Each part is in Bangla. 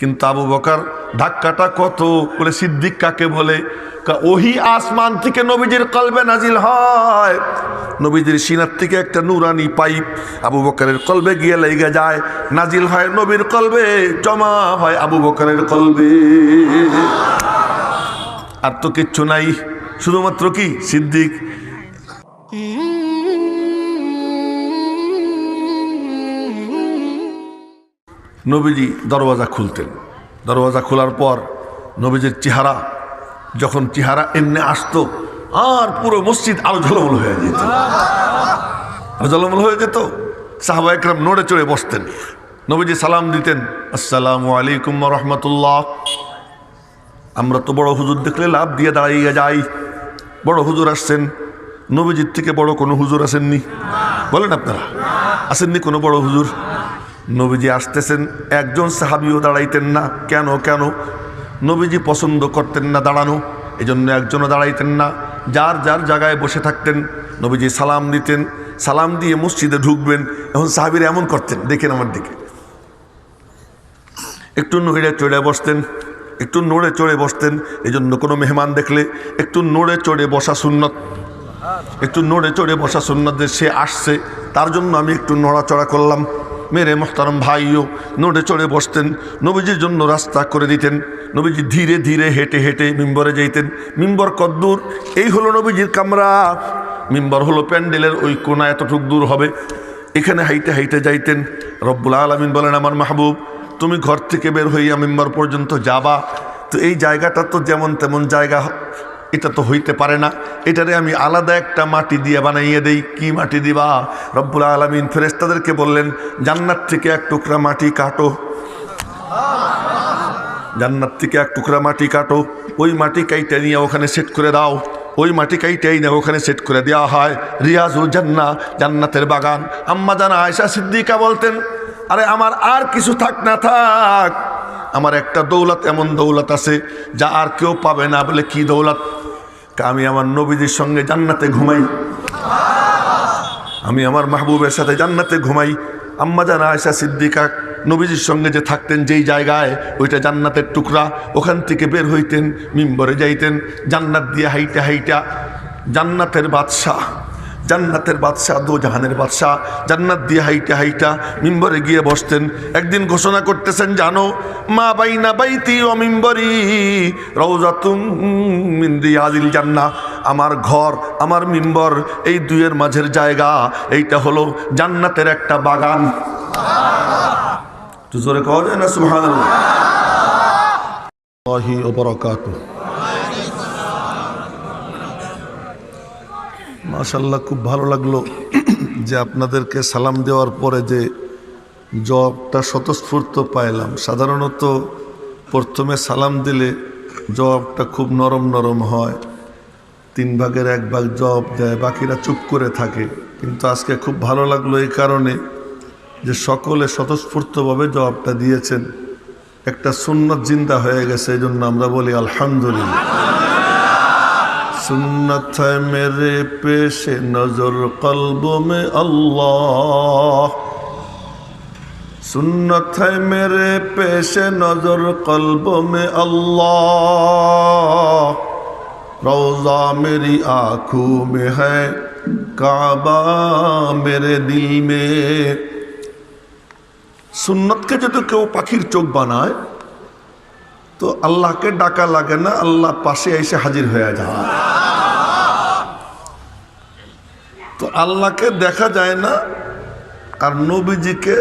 কিন্তু আবু বকার ধাক্কাটা কত বলে সিদ্দিক কাকে বলে? ওহি আসমান থেকে নবীজির কলবে নাজিল হয়। নবীজির সিনার থেকে একটা নুরানি পাইপ আবু বকারের কলবে গিয়ে লেগে যায়। নাজিল হয় নবীর কলবে, জমা হয় আবু বকারের কলবে। আর তো কিচ্ছু নাই। শুধুমাত্র কি? সিদ্দিক। নবীজি দরওয়াজা খুলতেন। দরওয়াজা খোলার পর নবীজির চেহারা, যখন চেহারা এমনি আসতো, আর পুরো মসজিদ আলো ঝলমল হয়ে যেত। আলো ঝলমল হয়ে যেত। সাহাবা একরাম নড়ে চড়ে বসতেন। নবীজি সালাম দিতেন, আসসালামু আলাইকুম রহমতুল্লাহ। আমরা তো বড় হুজুর দেখলে লাভ দিয়ে দাঁড়িয়ে যাই। বড় হুজুর আসছেন, নবীজির থেকে বড় কোনো হুজুর আসেননি। বলেন আপনারা, আসেননি কোনো বড় হুজুর? নবীজি আসতেছেন, একজন সাহাবিও দাঁড়াইতেন না। কেন কেন? নবীজি পছন্দ করতেন না দাঁড়ানো এই জন্য একজনও দাঁড়াইতেন না। যার যার জায়গায় বসে থাকতেন, নবীজি সালাম দিতেন। সালাম দিয়ে মসজিদে ঢুকবেন। এখন সাহাবিরা এমন করতেন, দেখেন আমার দিকে। একটু নড়ে চড়ে বসতেন, একটু নড়ে চড়ে বসতেন এই জন্য কোনো মেহমান দেখলে একটু নড়ে চড়ে বসা সুন্নত। একটু নড়ে চড়ে বসা সুন্নত যে সে আসছে, তার জন্য আমি একটু নড়াচড়া করলাম। মেরে মোহতারম ভাইও নড়ে চড়ে বসতেন। নবীজির জন্য রাস্তা করে দিতেন। নবীজি ধীরে ধীরে হেঁটে হেঁটে মিম্বরে যেতেন মিম্বর কদ্দূর এই হলো নবীজির কামরা। মিম্বর হলো প্যান্ডেলের ওই কোনা এতটুক দূর হবে। এখানে হাইটে হাইটে যাইতেন। রব্বুল আলমিন বলেন, আমার মাহবুব, তুমি ঘর থেকে বের হইয়া মেম্বার পর্যন্ত যাবা। তো এই জায়গাটা তো যেমন তেমন জায়গা এটা তো হইতে পারে না। এটারে আমি আলাদা একটা মাটি দিয়ে বানাইয়ে দেই। কি মাটি দিবা? রব্বুল আলমিন ফেরেস্তাদেরকে বললেন, জান্নাত থেকে এক টুকরা মাটি কাটো। জান্নাত থেকে এক টুকরা মাটি কাটো। ওই মাটি কাইটে নিয়ে ওখানে সেট করে দাও। ওই মাটি কাইটাই না ওখানে সেট করে দেওয়া হয়। রিয়াজুল জান্না জান্নাতের বাগান। আম্মা জানা আয়সা সিদ্দিকা বলতেন, আরে আমার আর কিছু থাক না থাক। আমার একটা দৌলত, এমন দৌলত আছে যা আর কেউ পাবে না। বলে, কি দৌলত? আমি আমার নবীদের সঙ্গে জান্নাতে ঘুমাই। আমি আমার মাহবুবের সাথে জান্নাতে ঘুমাই। আম্মা জানা আয়সা সিদ্দিকা নবীজির সঙ্গে যে থাকতেন, যেই জায়গায়, ওইটা জান্নাতের টুকরা। ওখান থেকে বের হইতেন, মিম্বরে যাইতেন, জান্নাত দিয়ে হাইটা হাইটা। জান্নাতের বাদশাহ। জান্নাতের বাদশাহ, দো জাহানের বাদশাহ, জান্নাত দিয়ে হাইটা হাইটা মিম্বরে গিয়ে বসতেন। একদিন ঘোষণা করতেছেন, জানো, মা বাইনা বাইতি ও মিম্বরি আদিল জান্না আমার ঘর, আমার মিম্বর, এই দুইয়ের মাঝের জায়গা, এইটা হলো জান্নাতের একটা বাগান। জোরে কওয়া যায় না? সুবহানাল্লাহ। মাশাল্লাহ খুব ভালো লাগল যে আপনাদেরকে সালাম দেওয়ার পরে যে জবাবটা স্বতঃস্ফূর্ত পাইলাম। সাধারণত প্রথমে সালাম দিলে জবাবটা খুব নরম নরম হয়, তিন ভাগের এক ভাগ জবাব দেয়, বাকিরা চুপ করে থাকে। কিন্তু আজকে খুব ভালো লাগল এই কারণে যে সকলে স্বতঃস্ফূর্তভাবে জবাবটা দিয়েছেন। একটা সুন্নত জিন্দা হয়ে গেছে এই জন্য আমরা বলি আলহামদুলিল্লাহ। सुन्नत है मेरे पेश नजर कल्ब में अल्लाह सुन्नत है मेरे पेश नजर कल्ब में अल्लाह रोज़ा मेरी आँखों में है काबा मेरे दिल में সুন্নতকে যদি কেউ পাখির চোখ বানায় তো আল্লাহকে ডাকা লাগে না আল্লাহ পাশে এসে হাজির হয়ে যায়। তো আল্লাহকে দেখা যায় না, আর নবীজিকে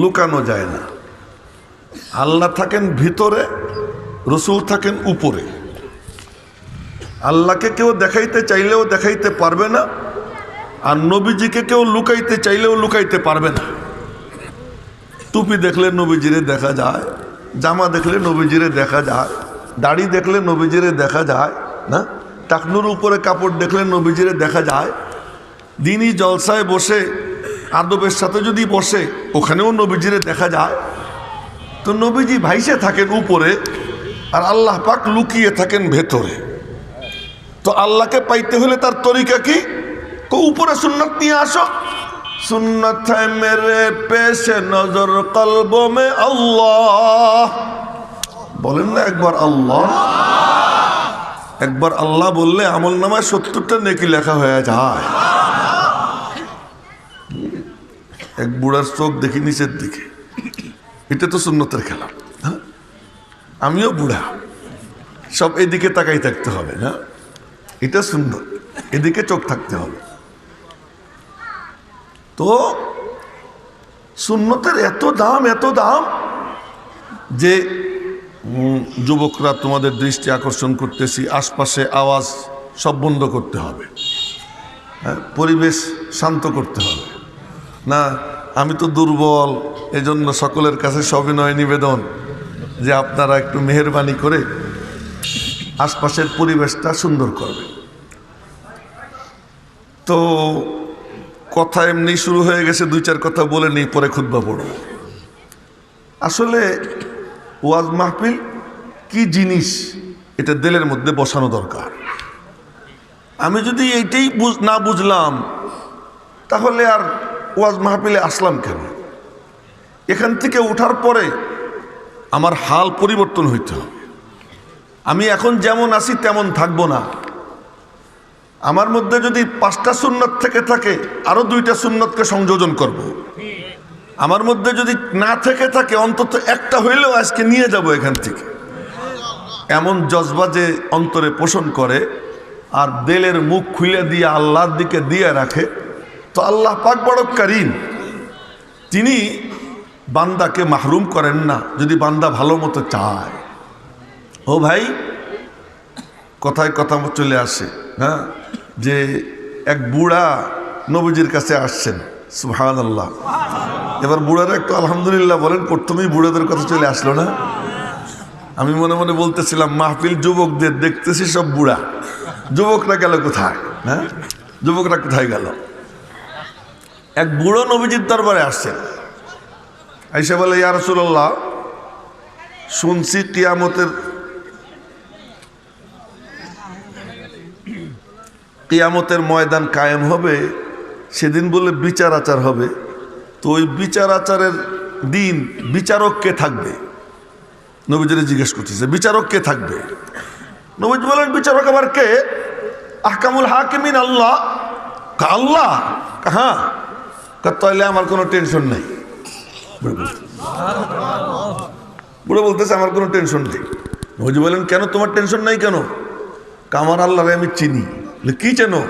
লুকানো যায় না। আল্লাহ থাকেন ভিতরে, রসুল থাকেন উপরে। আল্লাহকে কেউ দেখাইতে চাইলেও দেখাইতে পারবে না, আর নবীজিকে কেউ লুকাইতে চাইলেও লুকাইতে পারবে না। টুপি দেখলে নবীজিরে দেখা যায়। জামা দেখলে নবীজিরে দেখা যায়, দাড়ি দেখলে নবীজিরে দেখা যায়, না? টাকনুর উপরে কাপড় দেখলে নবীজিরে দেখা যায়। দিনই জলসায় বসে, আদবের সাথে যদি বসে, ওখানেও নবীজিরে দেখা যায়। তো নবীজি ভাইসে থাকেন উপরে, আর আল্লাহ পাক লুকিয়ে থাকেন ভেতরে। তো আল্লাহকে পাইতে হলে তার তরিকা কি? উপরে সুন্নত নিয়ে আসো। সুন্নত है मेरे पेश नजर कल्ब में अल्लाह বলেন না একবার আল্লাহ একবার আল্লাহ বললে আমল নামায় সত্তরটা নেকি লেখা হয়ে যায় এক বুড়ার চোখ দেখি নিচের দিকে এটা তো সুন্নতের খেলা হ্যাঁ? আমিও বুড়া সব এদিকে তাকাই থাকতে হবে না এটা সুন্দর এদিকে চোখ থাকতে হবে তো সুন্নতের এত দাম এত দাম যে যুবকরা তোমাদের দৃষ্টি আকর্ষণ করতেছি আশপাশে আওয়াজ সব বন্ধ করতে হবে। হ্যাঁ, পরিবেশ শান্ত করতে হবে। না আমি তো দুর্বল এজন্য সকলের কাছে সবিনয় নিবেদন যে আপনারা একটু মেহরবানি করে আশপাশের পরিবেশটা সুন্দর করবে তো কথা এমনি শুরু হয়ে গেছে, দুই চার কথা বলে নিই পরে খুদ্া পড়ব। আসলে ওয়াজ মাহফিল কি জিনিস, এটা দেলের মধ্যে বসানো দরকার। আমি যদি এইটাই না বুঝলাম, তাহলে আর ওয়াজ মাহফিলে আসলাম কেন? এখান থেকে ওঠার পরে আমার হাল পরিবর্তন হইতে হবে। আমি এখন যেমন আছি তেমন থাকব না। আমার মধ্যে যদি পাঁচটা সুন্নত থেকে থাকে, আরও দুইটা সুন্নতকে সংযোজন করব। আমার মধ্যে যদি না থেকে থাকে, অন্তত একটা হইলেও আজকে নিয়ে যাব এখান থেকে। এমন জজবা যে অন্তরে পোষণ করে, আর দেলের মুখ খুলে দিয়ে আল্লাহর দিকে দিয়ে রাখে, তো আল্লাহ পাক বড় করিম। তিনি বান্দাকে মাহরুম করেন না, যদি বান্দা ভালো মতো চায়। ও ভাই কথায় কথা চলে আসে হ্যাঁ? যে এক বুড়া নবীজির কাছে আসছেন সুহান আল্লাহ এবার বুড়ারা একটু আলহামদুলিল্লাহ বলেন, প্রথমেই বুড়াদের কথা চলে আসলো না? আমি মনে মনে বলতেছিলাম, মাহফিল যুবকদের, দেখতেছি সব বুড়া। যুবকরা গেল কোথায়? হ্যাঁ? যুবকরা কোথায় গেল? এক বুড়ো নবীজির দরবারে আসছেন। আইসা বলে, ইয়া রসুল্লাহ শুনছি কিয়ামতের কিয়ামতের ময়দান কায়েম হবে, সেদিন বলে বিচার আচার হবে। তো ওই বিচার আচারের দিন বিচারক কে থাকবে? নবীজিরে জিজ্ঞেস করতেছে, বিচারক কে থাকবে? নবীজ বলেন বিচারক আবার কে? আহকামুল হাকিমিন, আল্লাহ। আল্লাহ? হ্যাঁ। তাহলে আমার কোনো টেনশন নেই। বুড়ো বলতেছে, আমার কোনো টেনশন নেই। নবীজি বলেন কেন তোমার টেনশন নাই কেন? কামার আল্লাহরে আমি চিনি। কি চেনো?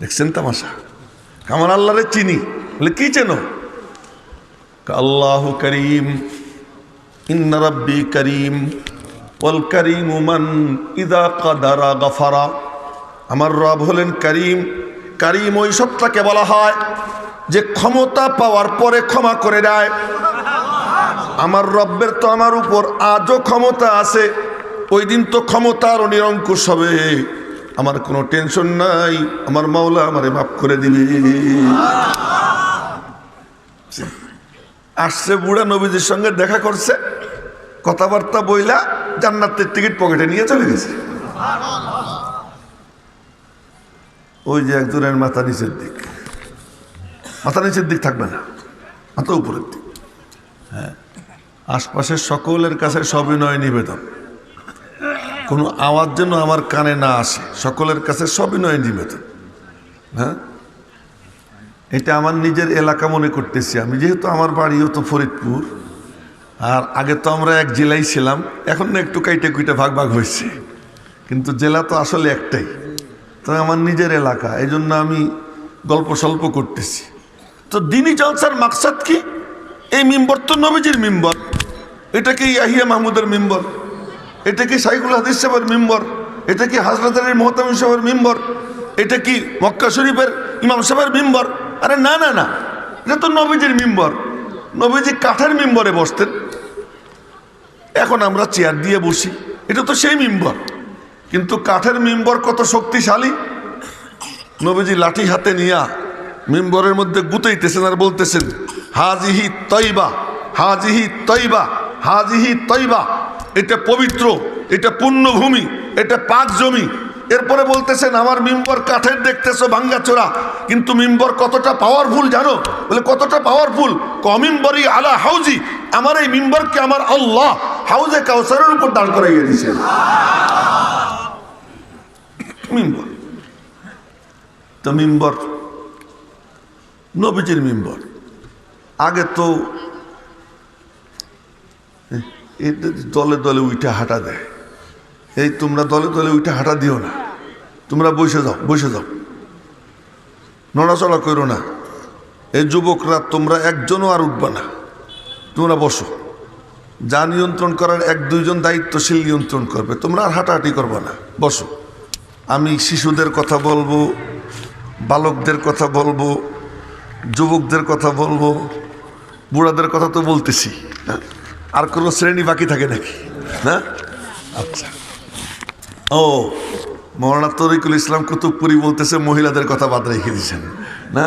দেখছেন তামাশা। কামার আল্লাহরে চিনি। বলে, কি চেনো? আল্লাহ করিম, ইন্না রব্বি করিম, ওয়াল করিম উমান ইদা কাদারা গফারা। আমার রব হলেন করিম। করিম ওই সত্তাকে বলা হয় যে ক্ষমতা পাওয়ার পরে ক্ষমা করে দেয়। আমার রব্বের তো আমার উপর আজও ক্ষমতা আছে। ওই দিন তো ক্ষমতা আরও নিরঙ্কুশ হবে। আমার কোনো টেনশন নাই, আমার মাওলা আমারে মাফ করে দিবে। আসছে বুড়া নবীজির সঙ্গে দেখা করছে, কথাবার্তা বইলা জান্নাতের টিকিট পকেটে নিয়ে চলে গেছে। ওই যে একজনের মাথা নিচের দিক। মাথা নিচের দিক থাকবে না, মাথা উপরের দিক। হ্যাঁ আশপাশের সকলের কাছে সবিনয় নিবেদন। কোনো আওয়াজ যেন আমার কানে না আসে। সকলের কাছে সবিনয় নিবেদন। হ্যাঁ? এটা আমার নিজের এলাকা মনে করতেছি আমি। যেহেতু আমার বাড়িও তো ফরিদপুর, আর আগে তো আমরা এক জেলায় ছিলাম, এখন না একটু কাইটে কুইটে ভাগ ভাগ হয়েছে। কিন্তু জেলা তো আসলে একটাই। তো আমার নিজের এলাকা এই জন্য আমি গল্প সল্প করতেছি। তো দিনই জলসার মাকসাদ কি? এই মিম্বর তো নবীজির মিম্বর। এটা কি ইয়াহিয়া মাহমুদের মিম্বর? এটা কি সাইকুল হাদিস সাহেবের মেম্বর? এটা কি হাজরত আলী মোহতাম সাহেবের মিম্বর? এটা কি মক্কা শরীফের ইমাম সাহেবের মেম্বর? আরে না না না। এটা তো নবীজির মিম্বর। নবীজি কাঠের মিম্বরে বসতেন। এখন আমরা চেয়ার দিয়ে বসি। এটা তো সেই মেম্বর। কিন্তু কাঠের মেম্বর কত শক্তিশালী। নবীজি লাঠি হাতে নিয়া মেম্বরের মধ্যে গুতাইতেছেন আর বলতেছেন, হাজিহি তৈবা হাজিহি তৈবা হাজিহি তৈবা। এটা পবিত্র, এটা পুণ্যভূমি, এটা পাক জমি। এরপরে বলতেছেন, আমার মিম্বর কাঠের দেখতেছো ভাঙ্গাচোরা কিন্তু মিম্বর কতটা পাওয়ারফুল জানো? বলে, কতটা পাওয়ারফুল কমিম্বরি আলা হাউজি, আমার এই মিম্বরকে আমার আল্লাহ হাউজে কাউসারের উপর দাঁড় করাইয়া দিয়েছেন। মিম্বর। তো মিম্বর, নবীজির মিম্বর। আগে তো এটা দলে দলে উইটা হাঁটা দেয়। এই তোমরা দলে দলে উইটা হাঁটা দিও না। তোমরা বসে যাও বসে যাও। নড়াচড়া করো না। এই যুবকরা তোমরা একজনও আর উঠবা না। তোমরা বসো। যা নিয়ন্ত্রণ করার এক দুইজন দায়িত্বশীল নিয়ন্ত্রণ করবে। তোমরা আর হাঁটাহাঁটি করবে না। বসো। আমি শিশুদের কথা বলব, বালকদের কথা বলব, যুবকদের কথা বলব, বুড়াদের কথা তো বলতেছি? আর কোনো শ্রেণি বাকি থাকে নাকি? না আচ্ছা। ও মৌলানা তরিকুল ইসলাম কুতুবপুরি বলতেছে মহিলাদের কথা বাদ রেখে দিয়েছেন। না?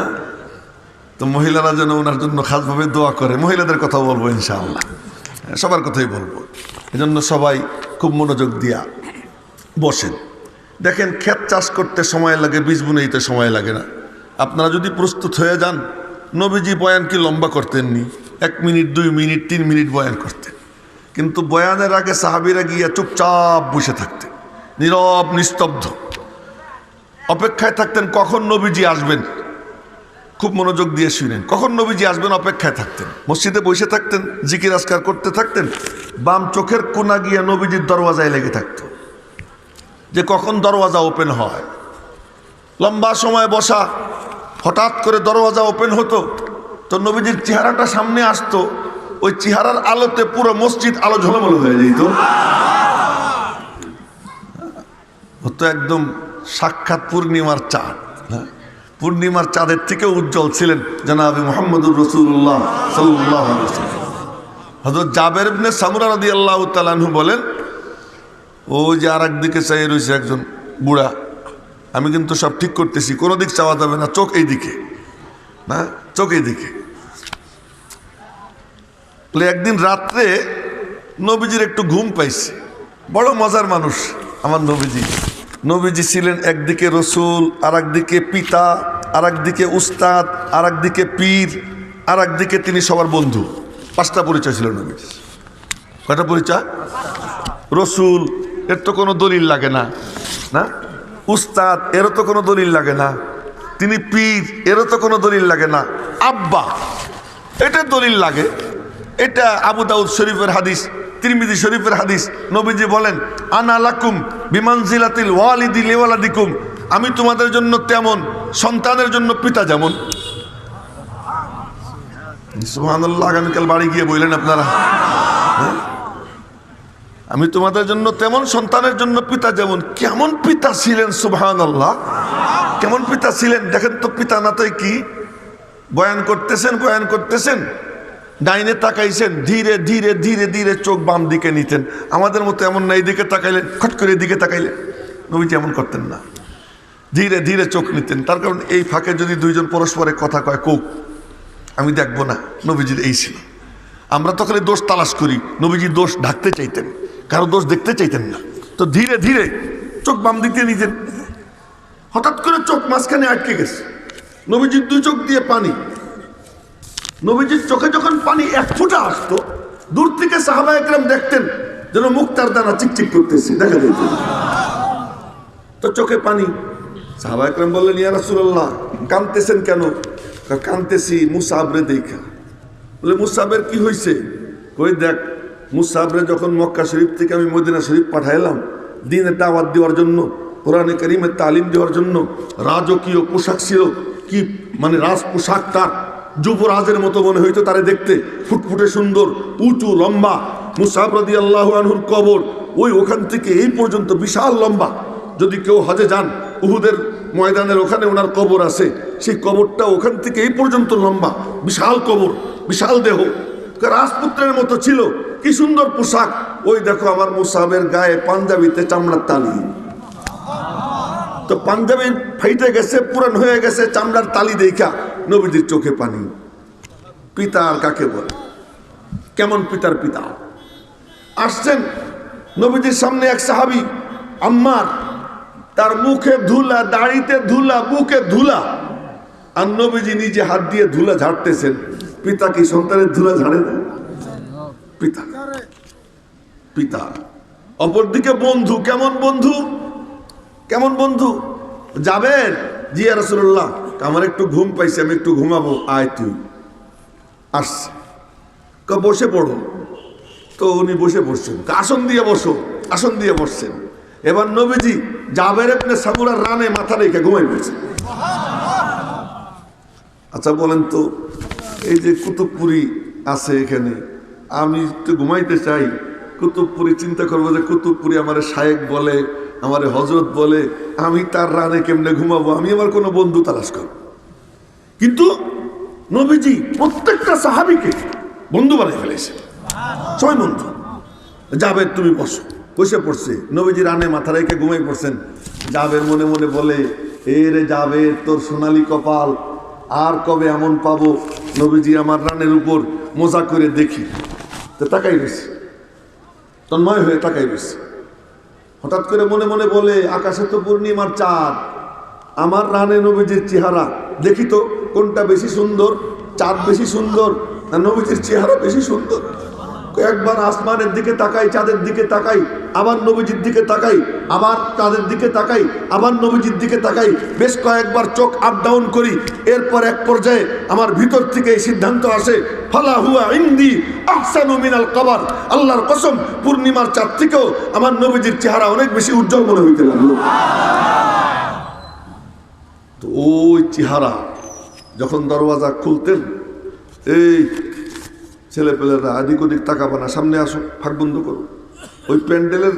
তো মহিলারা যেন ওনার জন্য খাসভাবে দোয়া করে মহিলাদের কথা বলব ইনশাআল্লাহ। সবার কথাই বলব। এজন্য সবাই খুব মনোযোগ দিয়া বসেন। দেখেন ক্ষেত চাষ করতে সময় লাগে বীজ বুনেইতে সময় লাগে না। আপনারা যদি প্রস্তুত হয়ে যান নবীজি বয়ান কি লম্বা করতেননি? এক মিনিট, দুই মিনিট, তিন মিনিট বয়ান করতেন। কিন্তু বয়ানের আগে সাহাবিরা গিয়া চুপচাপ বসে থাকতেন, নীরব, নিস্তব্ধ। অপেক্ষায় থাকতেন, কখন নবীজি আসবেন? খুব মনোযোগ দিয়ে শুনেন, কখন নবীজি আসবেন অপেক্ষায় থাকতেন? মসজিদে বসে থাকতেন, জিকির আসকার করতে থাকতেন, বাম চোখের কোনা গিয়ে নবীজির দরওয়াজায় লেগে থাকত। যে কখন দরওয়াজা ওপেন হয়? লম্বা সময় বসা, হঠাৎ করে দরওয়াজা ওপেন হতো তো নবীজির চেহারাটা সামনে আসতো, ওই চেহারার আলোতে পুরো মসজিদ আলো ঝলমলো হয়ে যেত। হতো একদম সাক্ষাৎ পূর্ণিমার চাঁদ হ্যাঁ? পূর্ণিমার চাঁদের থেকে উজ্জ্বল ছিলেন জানাবি মোহাম্মদুর রসুল্লাহ সাল্লাহ হজরত জাবের সামুরা রদি আল্লাহ তালাহু বলেন, ও যে আর একদিকে চাই রয়েছে একজন বুড়া, আমি কিন্তু সব ঠিক করতেছি, কোনো দিক চাওয়া যাবে না, চোখ এই দিকে না চোখ এই দিকে বলে একদিন রাত্রে নবীজির একটু ঘুম পাইছে। বড় মজার মানুষ আমার নবীজি। নবীজি ছিলেন একদিকে রসুল আর একদিকে পিতা আর একদিকে উস্তাদ আর একদিকে পীর আর একদিকে তিনি সবার বন্ধু। পাঁচটা পরিচয় ছিল নবীজি কয়টা পরিচয়? রসুল, এর তো কোনো দলিল লাগে না। না? উস্তাদ, এরও তো কোনো দলিল লাগে না। তিনি পীর, এরও তো কোনো দলিল লাগে না। আব্বা, এটা দলিল লাগে। এটা আবু দাউদ শরীফের হাদিস, তিরমিজি শরীফের হাদিস। নবীজি বলেন, আনা লাকুম বিমানজিলাতিল ওয়ালিদি লেওয়ালাদিকুম। আমি তোমাদের জন্য তেমন, সন্তানের জন্য পিতা যেমন। আগামীকাল বাড়ি গিয়ে বললেন আপনারা। হ্যাঁ? আমি তোমাদের জন্য তেমন, সন্তানের জন্য পিতা যেমন, কেমন পিতা ছিলেন সুবহান আল্লাহ কেমন পিতা ছিলেন? দেখেন তো পিতা না তাই কি? বয়ান করতেছেন বয়ান করতেছেন। ডাইনে তাকাইছেন, ধীরে ধীরে ধীরে ধীরে চোখ বাম দিকে নিতেন। আমাদের মতো এমন না, এদিকে তাকাইলেন খট করে এদিকে তাকাইলেন নবীজি এমন করতেন না। ধীরে ধীরে চোখ নিতেন। তার কারণ এই ফাঁকে যদি দুইজন পরস্পরে কথা কয়, কোক, আমি দেখব না। নবীজির এই ছিল। আমরা তো খালি দোষ তালাশ করি, নবীজি দোষ ঢাকতে চাইতেন। কারও দোষ দেখতে চাইতেন না। তো ধীরে ধীরে চোখ বাম দিতে নিতেন। হঠাৎ করে চোখ মাঝখানে আটকে গেছে। নবীজির দুই চোখ দিয়ে পানি নবীজির চোখে যখন পানি এক ফুটা আসতো, দূর থেকে সাহাবা একরাম দেখতেন যেন মুক্তার দানা চিকচিক করতেছে। দেখা যেত তো চোখে পানি। সাহাবা একরাম বললেন, ইয়া রাসূলুল্লাহ কাঁদতেছেন কেন? কাঁদতেছি মুসাবরে দেখা। বলে, মুসাবের কি হয়েছে কই দেখ, মুসাবরে যখন মক্কা শরীফ থেকে আমি মদিনা শরীফ পাঠাইলাম, দিনে দাওয়াত দেওয়ার জন্য, কোরআনে করিমের তালিম দেওয়ার জন্য, রাজকীয় পোশাক ছিল, কি মানে রাজ পোশাক তার যুবরাজের মতো মনে হইতো তারে দেখতে। ফুটফুটে সুন্দর, উঁচু, লম্বা। মুসাব রদি আল্লাহ আনহুর কবর, ওই ওখান থেকে এই পর্যন্ত বিশাল লম্বা। যদি কেউ হজে যান, উহুদের ময়দানের ওখানে ওনার কবর আছে। সেই কবরটা ওখান থেকে এই পর্যন্ত লম্বা। বিশাল কবর, বিশাল দেহ। রাজপুত্রের মতো ছিল। কি সুন্দর পোশাক। ওই দেখো আমার মুসাবের গায়ে পাঞ্জাবিতে চামড়ার তালি। তো পাঞ্জাবি ফাইটে গেছে, পুরান হয়ে গেছে, চামড়ার তালি দেখা। নবীজির চোখে পানি। পিতা আর কাকে বলে? কেমন পিতার পিতা? আসছেন নবীজির সামনে এক সাহাবি, আম্মার। তার মুখে ধুলা, দাড়িতে ধুলা, বুকে ধুলা। আর নবীজি নিজে হাত দিয়ে ধুলা ঝাড়তেছেন। পিতা কি সন্তানের ধুলা ঝাড়ে না? পিতা। পিতা। অপরদিকে বন্ধু, কেমন বন্ধু? কেমন বন্ধু? যাবেন? জিয়া রসুল্লাহ আমার একটু ঘুম পাইছে, আমি একটু ঘুমাবো। আয় তুই। আসছে। বসে পড়ো। তো উনি বসে পড়ছেন। আসন দিয়ে বসো। আসন দিয়ে বসছেন। এবার নবীজি জাবের আপনি সামুরার রানে মাথা রেখে ঘুমাই পড়ছে। আচ্ছা বলেন তো, এই যে কুতুবপুরি আছে এখানে, আমি একটু ঘুমাইতে চাই। কুতুবপুরি, চিন্তা করব যে কুতুবপুরি আমার শায়েক বলে আমার হজরত বলে, আমি তার রানে কেমনে ঘুমাবো? আমি আমার কোনো বন্ধু তালাশ করব। কিন্তু নবীজি প্রত্যেকটা সাহাবিকে বন্ধু বানিয়ে ফেলেছে। ছয় বন্ধু। যাবে তুমি বসো। বসে পড়ছে। নবীজি রানে মাথা রেখে ঘুমাই পড়ছেন। যাবের মনে মনে বলে, এ রে যাবে তোর সোনালি কপাল, আর কবে এমন পাবো? নবীজি আমার রানের উপর মজা করে দেখি। তো তাকাই বেশি তন্ময় হয়ে তাকাই বেশি হঠাৎ করে মনে মনে বলে, আকাশে তো পূর্ণিমার চাঁদ, আমার রানে নবীজির চেহারা। দেখি তো কোনটা বেশি সুন্দর, চাঁদ বেশি সুন্দর না নবীজির চেহারা বেশি সুন্দর? একবার আসমানের দিকে তাকাই, চাঁদের দিকে তাকাই, আবার নবীজির দিকে তাকাই, আবার চাঁদের দিকে তাকাই, আবার নবীজির দিকে তাকাই, বেশ কয়েকবার চোখ আপ ডাউন করি, এরপর এক পর্যায়ে আমার ভিতর থেকে এই সিদ্ধান্ত আসে, ফালা হুয়া ইন্দি আহসানু মিনাল কবর, আল্লাহর কসম, পূর্ণিমার চাঁদ থেকেও আমার নবীজির চেহারা অনেক বেশি উজ্জ্বল মনে হইতে লাগল। তো ওই চেহারা, যখন দরওয়াজা খুলতেন, এই ছেলেপেলেরা আদিক ওদিক তাকাবো না, সামনে আসো, ফাঁক বন্ধ করো। ওই প্যান্ডেলের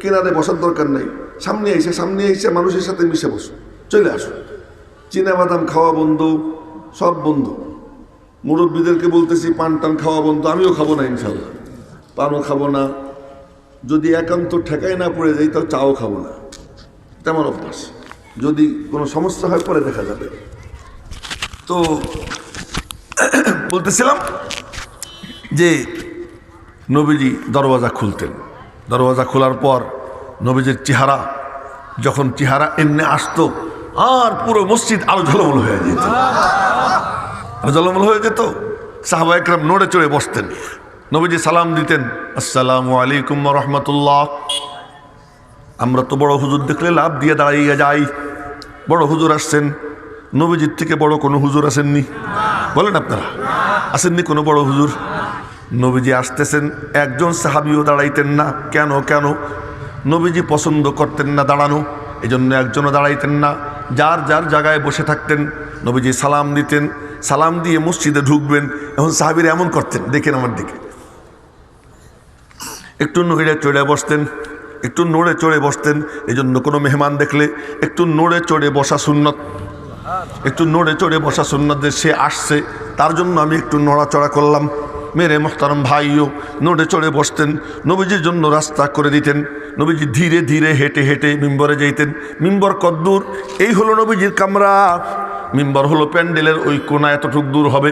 কিনারে বসার দরকার নেই। সামনে এসে সামনে এসে মানুষের সাথে মিশে বসো। চলে আসো। চীনা বাদাম খাওয়া বন্ধ, সব বন্ধ। মুরব্বীদেরকে বলতেছি, পান টান খাওয়া বন্ধ, আমিও খাব না ইনশাল্লাহ পানও খাব না। যদি একান্ত ঠেকাই না পড়ে যাই, তাও চাও খাব না। তেমন অভ্যাস। যদি কোনো সমস্যা হয়, পরে দেখা যাবে। তো, বলতেছিলাম যে নবীজি দরওয়াজা খুলতেন। দরওয়াজা খোলার পর নবীজির চেহারা, যখন চেহারা এমনি আসতো, আর পুরো মসজিদ আরও ঝলমল হয়ে যেত। ঝলমল হয়ে যেত। সাহাবা একরাম নড়ে চড়ে বসতেন। নবীজি সালাম দিতেন, আসসালামু আলাইকুম রহমতুল্লাহ। আমরা তো বড় হুজুর দেখলে লাভ দিয়ে দাঁড়াইয়া যাই। বড় হুজুর আসছেন। নবীজির থেকে বড় কোনো হুজুর আসেননি। বলেন আপনারা, আসেননি কোনো বড় হুজুর? নবীজি আসতেছেন, একজন সাহাবিও দাঁড়াইতেন না। কেন কেন? নবীজি পছন্দ করতেন না দাঁড়ানো এই জন্য একজনও দাঁড়াইতেন না। যার যার জায়গায় বসে থাকতেন, নবীজি সালাম দিতেন। সালাম দিয়ে মসজিদে ঢুকবেন। এখন সাহাবিরা এমন করতেন, দেখেন আমার দিকে। একটু নড়ে চড়ে বসতেন, একটু নড়ে চড়ে বসতেন এই জন্য কোনো মেহমান দেখলে একটু নড়ে চড়ে বসা সুন্নত। একটু নড়ে চড়ে বসা সুন্নত সে আসছে, তার জন্য আমি একটু নড়াচড়া করলাম। মেরে মোহতারম ভাইও নড়ে চড়ে বসতেন। নবীজির জন্য রাস্তা করে দিতেন। নবীজি ধীরে ধীরে হেঁটে হেঁটে মিম্বরে যেতেন মিম্বর কদ্দূর এই হলো নবীজির কামরা। মিম্বর হলো প্যান্ডেলের ওই কোনা এতটুক দূর হবে।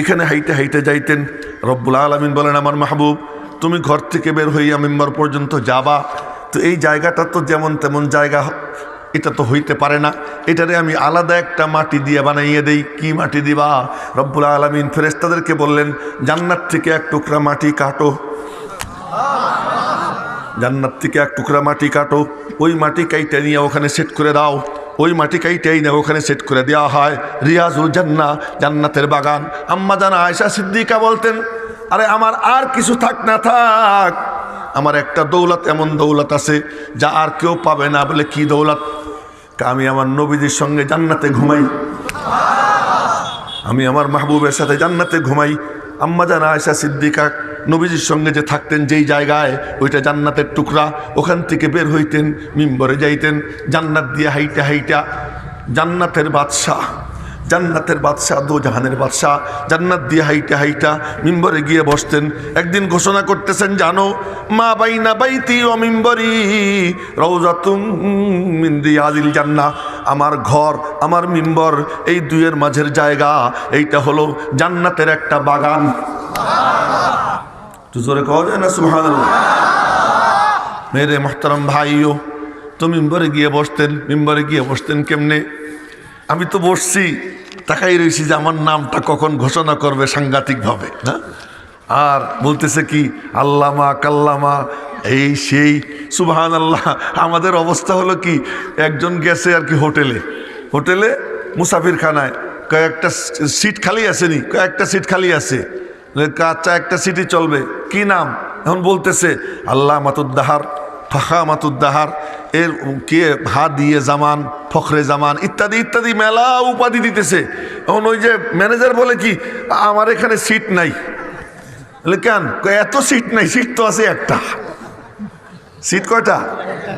এখানে হাইটে হাইটে যাইতেন। রব্বুল আলমিন বলেন, আমার মাহবুব, তুমি ঘর থেকে বের হইয়া মেম্বার পর্যন্ত যাবা। তো এই জায়গাটা তো যেমন তেমন জায়গা এটা তো হইতে পারে না। এটারে আমি আলাদা একটা মাটি দিয়ে বানাইয়ে দেই। কি মাটি দিবা? রব্বুল আলমিন ফেরেস্তাদেরকে বললেন, জান্নাত থেকে এক টুকরা মাটি কাটো। জান্নাত থেকে এক টুকরা মাটি কাটো। ওই মাটি কাইটে নিয়ে ওখানে সেট করে দাও। ওই মাটি কাইটেই না ওখানে সেট করে দেওয়া হয়। রিয়াজুল জান্না, জান্নাতের বাগান। আম্মা জানা আয়সা সিদ্দিকা বলতেন, আরে আমার আর কিছু থাক না থাক। আমার একটা দৌলত, এমন দৌলত আছে যা আর কেউ পাবে না। বলে, কি দৌলত? আমি আমার নবীদের সঙ্গে জান্নাতে ঘুমাই। আমি আমার মাহবুবের সাথে জান্নাতে ঘুমাই। আম্মা জানা আয়সা সিদ্দিকা নবীজির সঙ্গে যে থাকতেন, যেই জায়গায়, ওইটা জান্নাতের টুকরা। ওখান থেকে বের হইতেন, মিম্বরে যাইতেন, জান্নাত দিয়ে হাইটা হাইটা। জান্নাতের বাদশাহ জান্নাতের বাদশাহ দো জাহানের বাদশাহ, জান্নাত দিয়ে হাইটা হাইটা মিম্বরে গিয়ে বসতেন। একদিন ঘোষণা করতেছেন, জানো, মা বাইনা বাইতি ও মিম্বরি রৌজাতুম মিন্দি আজিল জান্না আমার ঘর, আমার মিম্বর, এই দুইয়ের মাঝের জায়গা, এইটা হলো জান্নাতের একটা বাগান। জোরে কওয়া যায় না সুহান মেরে মোহতারাম ভাইও, তো মিম্বরে গিয়ে বসতেন। মিম্বরে গিয়ে বসতেন কেমনে? আমি তো বসছি। তাকাই রয়েছি যে আমার নামটা কখন ঘোষণা করবে সাংঘাতিকভাবে হ্যাঁ? আর বলতেছে কি, আল্লামা কাল্লামা, এই সেই সুবাহান আল্লাহ আমাদের অবস্থা হলো কি, একজন গেছে আর কি হোটেলে। হোটেলে মুসাফির খানায় কয়েকটা সিট খালি আসেনি কয়েকটা সিট খালি আছে। কাচ্চা একটা সিটই চলবে। কি নাম? এখন বলতেছে আল্লাহ মাতুদ্দাহার ফাঁকা মাতুদ্দাহার এর কে হা দিয়ে জামান, ফখরে জামান, ইত্যাদি ইত্যাদি মেলা উপাধি দিতেছে। এখন ওই যে ম্যানেজার বলে কি, আমার এখানে সিট নাই। কেন? এত সিট নাই, সিট তো আছে একটা। সিট কয়টা?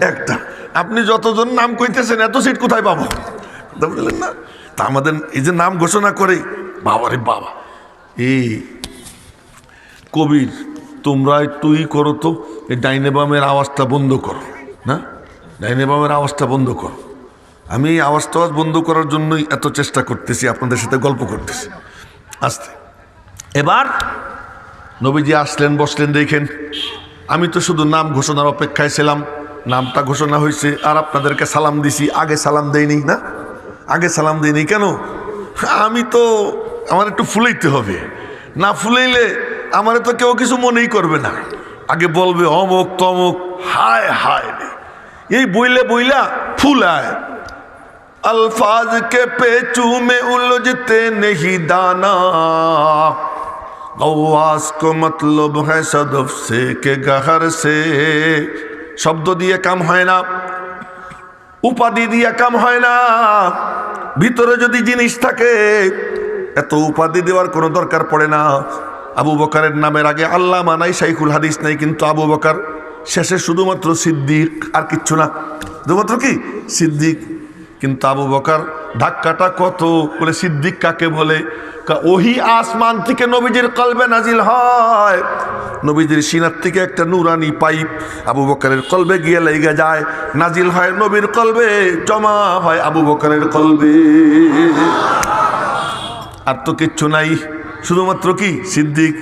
একটা। আপনি যতজন নাম কইতেছেন, এত সিট কোথায় পাবো? তা বললেন, না, তা আমাদের এই যে নাম ঘোষণা করে, বাবারে বাবা। এই কবির তোমরা একটুই করো তো, এই ডাইনে বামের আওয়াজটা বন্ধ করো, না? ডাইনে বামের আওয়াজটা বন্ধ করো। আমি এই আওয়াজ টাওয়াজ বন্ধ করার জন্যই এত চেষ্টা করতেছি, আপনাদের সাথে গল্প করতেছি। আসতে। এবার নবীজি আসলেন, বসলেন, দেখেন, আমি তো শুধু নাম ঘোষণার অপেক্ষায় ছিলাম, নামটা ঘোষণা হয়েছে, আর আপনাদেরকে সালাম দিছি, আগে সালাম দেয়নি না? আগে সালাম দেয়নি কেন? আমি তো, আমার একটু ফুলাইতে হবে। না ফুলাইলে আমার তো কেউ কিছু মনেই করবে না আগে বলবে অমুক তমুক হায় হায় রে এই বইলে বইলা ফুলায় अल्फाज के पेचू में उलझते नहीं दाना गवास को मतलब है सदफ से के गहर से শব্দ দিয়ে কাম হয় না উপাধি দিয়ে কাম হয় না ভিতরে যদি জিনিস থাকে এত উপাধি দেওয়ার কোনো দরকার পড়ে না আবু বকারের নামের আগে আল্লাহ মানাই শাইখুল হাদিস নাই, কিন্তু আবু বকার শেষে শুধুমাত্র সিদ্দিক আর কিচ্ছু না। শুধুমাত্র কি? সিদ্দিক। কিন্তু আবু বকার ধাক্কাটা কত? বলে সিদ্দিক কাকে বলে? ওহি আসমান থেকে নবীজির কলবে নাজিল হয়। নবীজির সিনার থেকে একটা নুরানি পাইপ আবু বকারের কলবে গিয়ে লেগে যায়। নাজিল হয় নবীর কলবে, জমা হয় আবু বকারের কলবে। আর তো কিচ্ছু নাই। শুধুমাত্র কি সিদ্দিক